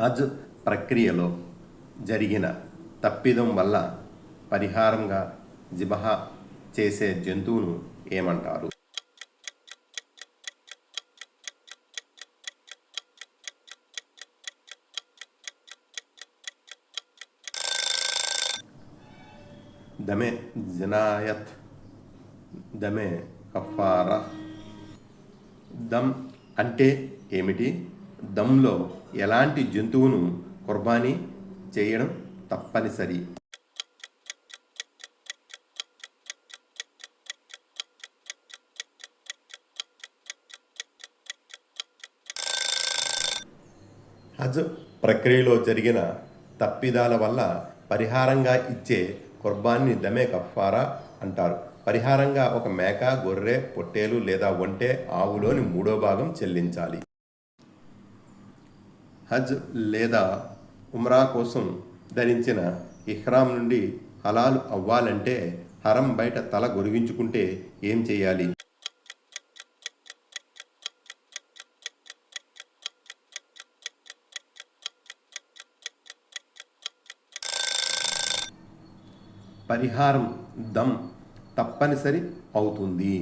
హజ్ ప్రక్రియలో జరిగిన తప్పిదం వల్ల పరిహారంగా జిబహ చేసే జంతువును ఏమంటారు? దమే జనాయత్ దమే కఫారా దమ్ అంటే ఏమిటి? దమ్లో ఎలాంటి జంతువును కుర్బానీ చేయడం తప్పనిసరి. హజ్ ప్రక్రియలో జరిగిన తప్పిదాల వల్ల పరిహారంగా ఇచ్చే కుర్బాన్ని దమే కఫారా అంటారు. పరిహారంగా ఒక మేక గొర్రె పొట్టేలు లేదా ఒంటె ఆవులోని మూడో భాగం చెల్లించాలి. హజ్ లేదా ఉమ్రా కోసం ధరించిన ఇహ్రాం నుండి హలాలు అవ్వాలంటే హరం బయట తల గొరిగించుకుంటే ఏం చేయాలి? పరిహారం దమ్ తప్పనిసరి అవుతుంది.